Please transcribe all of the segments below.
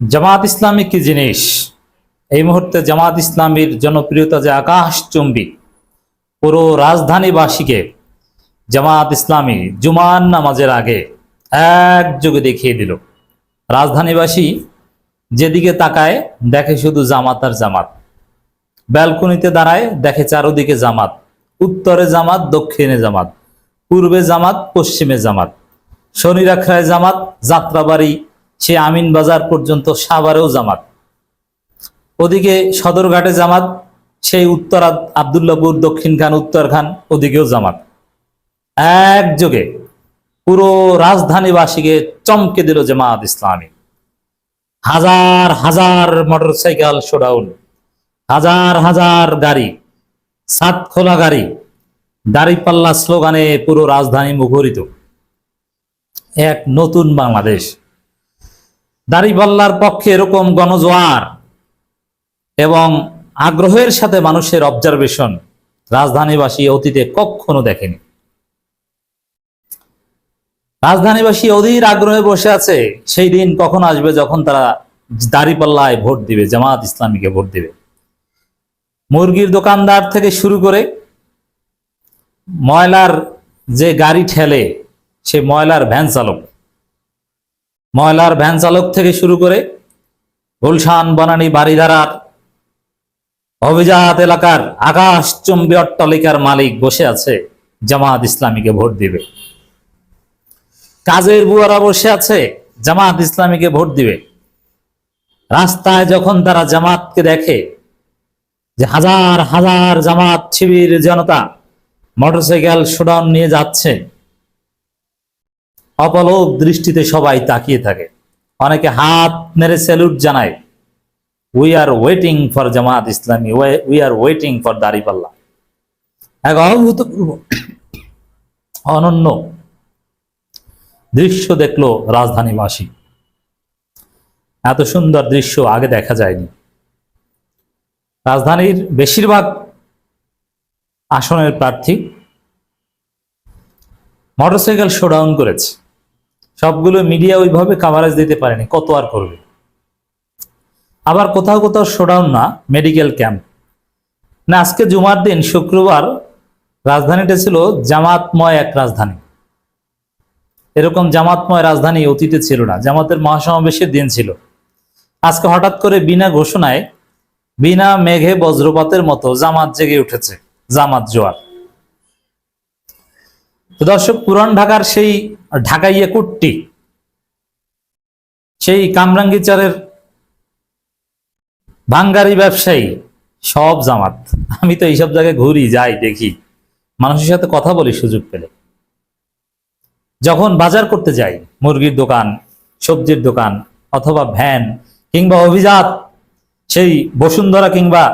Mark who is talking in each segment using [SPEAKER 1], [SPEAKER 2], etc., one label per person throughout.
[SPEAKER 1] জামাত ইসলামী কি জিনিস? এই মুহূর্তে জামাত ইসলামীর জনপ্রিয়তা যে আকাশচুম্বী পুরো রাজধানীবাসীকে জামাত ইসলামী জুমান নামাজের আগে একযোগে দেখিয়ে দিল। রাজধানীবাসী যেদিকে তাকায় দেখে শুধু জামাত আর জামাত। ব্যালকনিতে দাঁড়ায় দেখে চারোদিকে জামাত, উত্তরে জামাত, দক্ষিণে জামাত, পূর্বে জামাত, পশ্চিমে জামাত। শনি রাখায় জামাত, যাত্রাবাড়ি সে আমিন বাজার পর্যন্ত সাভারেও জামাত। ওদিকে সদরঘাটে জামাত, সেই উত্তর আবদুল্লাপুর দক্ষিণ খান, উত্তর খান, ওদিকেও জামাত। একযোগে পুরো রাজধানীবাসীকে চমকে দিল জামাত ইসলামী। হাজার হাজার মোটরসাইকেল শোডাউন, হাজার হাজার গাড়ি সাত খোলা গাড়ি, দাড়িপাল্লা স্লোগানে পুরো রাজধানী মুখরিত। এক নতুন বাংলাদেশ। দাড়িপাল্লার পক্ষে এরকম গণজোয়ার এবং আগ্রহের সাথে মানুষের অবজারভেশন রাজধানীবাসী অতীতে কখনো দেখেনি। রাজধানীবাসী অধীর আগ্রহে বসে আছে, সেই দিন কখন আসবে যখন তারা দাড়িপাল্লায় ভোট দিবে, জামাত ইসলামীকে ভোট দিবে। মুরগির দোকানদার থেকে শুরু করে ময়লার যে গাড়ি ঠেলে, সে ময়লার ভ্যান চালক। ময়লার ভ্যান চালক থেকে শুরু করে গুলশান, বনানী বাড়িধারার অভিজাত এলাকার আকাশ চুম্বী অট্টালিকার মালিক বসে আছে, জামাত ইসলামীকে ভোট দিবে। কাজের বুয়ারা বসে আছে, জামাত ইসলামীকে ভোট দিবে। রাস্তায় যখন তারা জামাতকে দেখে যে হাজার হাজার জামাত শিবির জনতা মোটরসাইকেল শোডাউন নিয়ে যাচ্ছে অপলোক দৃষ্টিতে সবাই তাকিয়ে থাকে। অনেকে হাত মেরে স্যালুট জানায় we are waiting for Jamaat Islami we are waiting for দাড়িপাল্লা এক অভূতপূর্ব অনন্য দৃশ্য দেখল রাজধানীবাসী। এত সুন্দর দৃশ্য আগে দেখা যায়নি। রাজধানীর বেশিরভাগ আসনের প্রার্থী মোটরসাইকেল শোডাউন করেছে। সবগুলো মিডিয়া ওইভাবে কাভারেজ দিতে পারেনি, কত আর করবে? আবার কোথাও কোথাও শোডাউন না মেডিকেল ক্যাম্প না, আজকে জুমার দিন, শুক্রবার রাজধানীটা ছিল জামাতময় এক রাজধানী। এরকম জামাতময় রাজধানী অতীতে ছিল না, জামাতের মহাসমাবেশের দিন ছিল। আজকে হঠাৎ করে বিনা ঘোষণায়, বিনা মেঘে বজ্রপাতের মতো জামাত জেগে উঠেছে, জামাত জোয়ার। তো দর্শক, পুরান ঢাকার সেই ঢাকাইয়ে কুট্টি, সেই কামরাঙ্গিচারের ভাঙ্গারি ব্যবসায়ী, সব জামাত। আমি তো এইসব জায়গায় ঘুরি, যাই দেখি। মানুষের সাথে কথা বলি, সুযোগ পেলে। যখন বাজার করতে যাই, মুরগির দোকান, সবজির দোকান, অথবা ভ্যান, কিংবা অভিজাত, সেই বসুন্ধরা কিংবা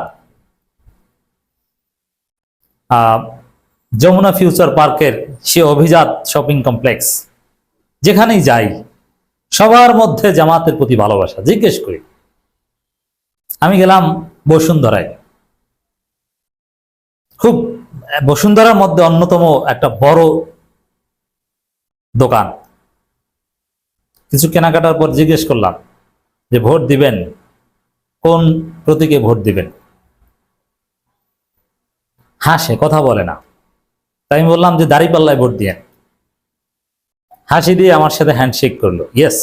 [SPEAKER 1] যমুনা ফিউচার পার্কের সে অভিজাত শপিং কমপ্লেক্স। যেখানেই যাই, সবার মধ্যে জামাতের প্রতি ভালোবাসা, জিজ্ঞেস করি। আমি গেলাম বসুন্ধরায়। খুব বসুন্ধরার মধ্যে অন্যতম একটা বড় দোকান। কিছু কেনাকাটার পর জিজ্ঞেস করলাম যে, ভোট দিবেন? কোন প্রতীকে ভোট দিবেন? হাসে, কথা বলে না। তাই আমি বললাম যে দাড়িপাল্লায় ভোট দিয়েন হাসি দিয়ে আমার সাথে হ্যান্ডশেক করল। ইয়েস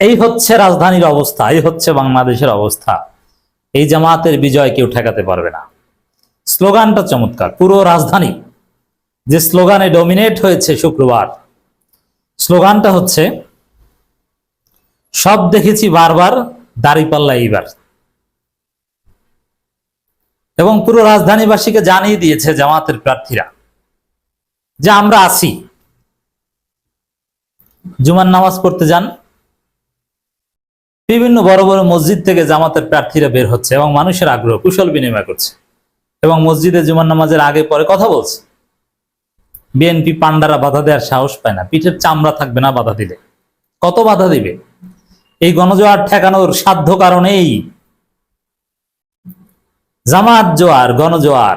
[SPEAKER 1] এই হচ্ছে রাজধানীর অবস্থা, এই হচ্ছে বাংলাদেশের অবস্থা। এই জামাতের বিজয় কেউ ঠেকাতে পারবে না। স্লোগানটা চমৎকার, পুরো রাজধানী। যে স্লোগানে ডমিনেট হয়েছে শুক্রবার, স্লোগানটা হচ্ছে, সব দেখেছি বারবার দাড়িপাল্লা এইবার। এবং পুরো রাজধানীবাসীকে জানিয়ে দিয়েছে জামাতের প্রার্থীরা যে আমরা আছি। জুমার নামাজ পড়তে যান। বিভিন্ন বড় বড় মসজিদ থেকে জামাতের প্রার্থীরা বের হচ্ছে এবং মানুষের আগ্রহ, কুশল বিনিময় করছে এবং মসজিদে জুমার নামাজের আগে পরে কথা বলছে। বিএনপি পান্ডারা বাধা দেওয়ার সাহস পায় না, পিঠের চামড়া থাকবে না বাধা দিলে। কত বাধা দিবে? এই গণজোয়ার ঠেকানোর সাধ্য কারণেই জামাত জোয়ার, গণজোয়ার।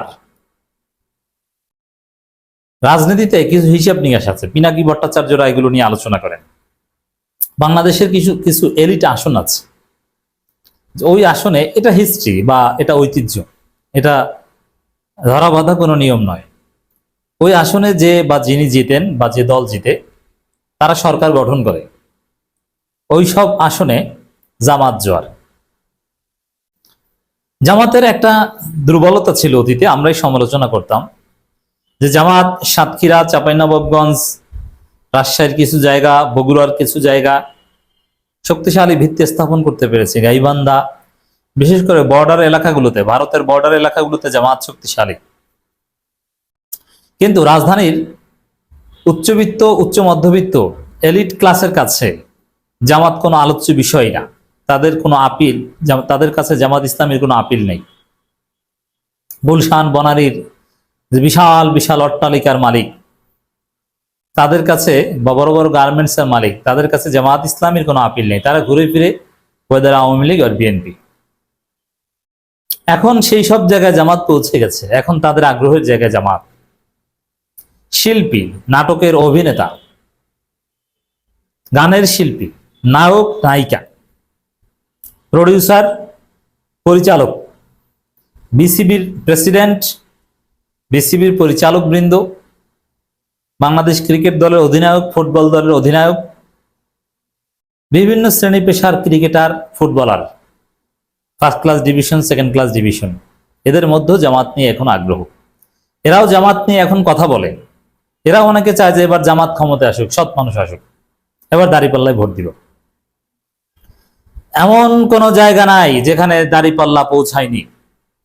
[SPEAKER 1] রাজনীতিতে কিছু হিসাব নিকাশ আছে। পিনাকি ভট্টাচার্যরা এগুলো নিয়ে আলোচনা করেন। বাংলাদেশের কিছু কিছু এলিট আসন আছে। ওই আসনে এটা হিস্ট্রি বা এটা ঐতিহ্য। এটা ধরা বাঁধা কোনো নিয়ম নয়। ওই আসনে যে বা যিনি জিতেন বা যে দল জিতে, তারা সরকার গঠন করে। ওই সব আসনে জামাত জোয়ার। জামাতের একটা দুর্বলতা ছিল অতীতে, আমরাই সমালোচনা করতাম। যে জামাত সাতক্ষীরা, চাঁপাইনবাবগঞ্জ, রাজশাহীর কিছু জায়গা, বগুড়ার কিছু জায়গা শক্তিশালী ভিত্তি স্থাপন করতে পেরেছে। গাইবান্ধা, বিশেষ করে বর্ডার এলাকাগুলোতে, ভারতের বর্ডার এলাকাগুলোতে জামাত শক্তিশালী। কিন্তু রাজধানীর উচ্চবিত্ত, উচ্চ মধ্যবিত্ত, এলিট ক্লাসের কাছে জামাত কোনো আলোচ্য বিষয় না। তাদের কোনো আপিল তাদের কাছে জামাত ইসলামের কোনো আপিল নেই। গুলশান বনারীর বিশাল বিশাল অট্টালিকার মালিক, তাদের কাছে বা বড় বড় গার্মেন্টস এর মালিক, তাদের কাছে জামাত ইসলামের কোনো আপিল নেই। তারা ঘুরে ফিরে ওয়েদার আওয়ামী লীগ আর বিএনপি। এখন সেই সব জায়গায় জামাত পৌঁছে গেছে। এখন তাদের আগ্রহের জায়গায় জামাত। শিল্পী, নাটকের অভিনেতা, গানের শিল্পী, নায়ক, নায়িকা প্রডিউসার, পরিচালক, বিসিবির প্রেসিডেন্ট, বিসিবির পরিচালক বৃন্দ বাংলাদেশ ক্রিকেট দলের অধিনায়ক, ফুটবল দলের অধিনায়ক, বিভিন্ন শ্রেণি পেশার cricketer, footballer, first class division, second class division, এদের মধ্যেও জামাত নিয়ে এখন আগ্রহ। এরাও জামাত নিয়ে এখন কথা বলে। এরা অনেকে চায় যে এবার জামাত ক্ষমতায় আসুক, সৎ মানুষ আসুক। এবার দাঁড়িপাল্লায় ভোট দিব। এমন কোন জায়গা নাই যেখানে দাঁড়িপাল্লা পৌঁছায়নি।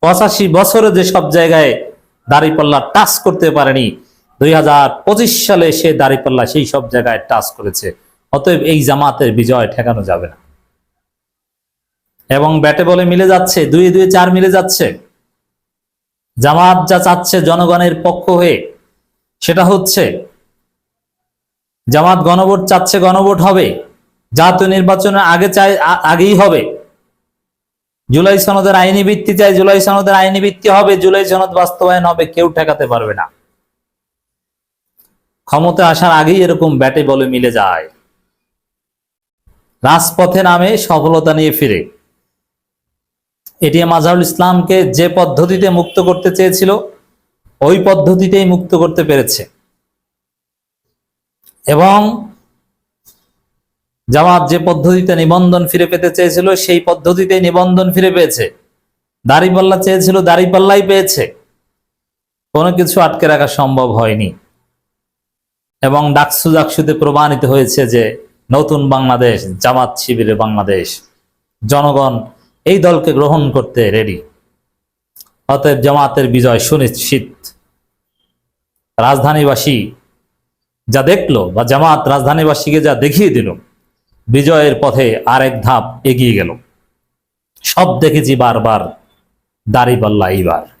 [SPEAKER 1] পঁচাশি বছরে যে সব জায়গায় দাঁড়িপাল্লা টাচ করতে পারেনি, দুই হাজার পঁচিশ সালে সে দাঁড়িপাল্লা সেই সব জায়গায় টাচ করেছে। অতএব এই জামাতের বিজয় ঠেকানো যাবে না। এবং ব্যাটে বলে মিলে যাচ্ছে, দুই দুই চার মিলে যাচ্ছে। জামাত যা চাচ্ছে জনগণের পক্ষ হয়ে, সেটা হচ্ছে, জামাত গণভোট চাচ্ছে গণভোট হবে। জাতীয় নির্বাচনের আগে চাই আগেই হবে। জুলাই সনদের আইনি ভিত্তি চাই, জুলাই সনদের আইনি ভিত্তি হবে, জুলাই সনদ বাস্তবায়ন হবে, কেউ ঠেকাতে পারবে না। ক্ষমতা আসার আগেই এরকম ব্যাটে বলে মিলে যায়। রাজপথে নামে সফলতা নিয়ে ফিরে। এটি আজহারুল ইসলামকে যে পদ্ধতিতে মুক্ত করতে চেয়েছিল, ওই পদ্ধতিতেই মুক্ত করতে পেরেছে। এবং জামাত যে পদ্ধতিতে নিবন্ধন ফিরে পেতে চেয়েছিল, সেই পদ্ধতিতে নিবন্ধন ফিরে পেয়েছে। দাড়িপাল্লা চেয়েছিল, দাড়িপাল্লাই পেয়েছে। কোনো কিছু আটকে রাখা সম্ভব হয়নি। এবং ডাকসু ডাকসুতে প্রমাণিত হয়েছে যে, নতুন বাংলাদেশ, জামাত শিবিরে বাংলাদেশ, জনগণ এই দলকে গ্রহণ করতে রেডি অতএব জামাতের বিজয় সুনিশ্চিত। রাজধানীবাসী যা দেখল বা জামাত রাজধানীবাসীকে যা দেখিয়ে দিল বিজয়ের পথে আরেক ধাপ এগিয়ে গেল। সব দেখেছি বারবার দাড়িপাল্লা এইবার।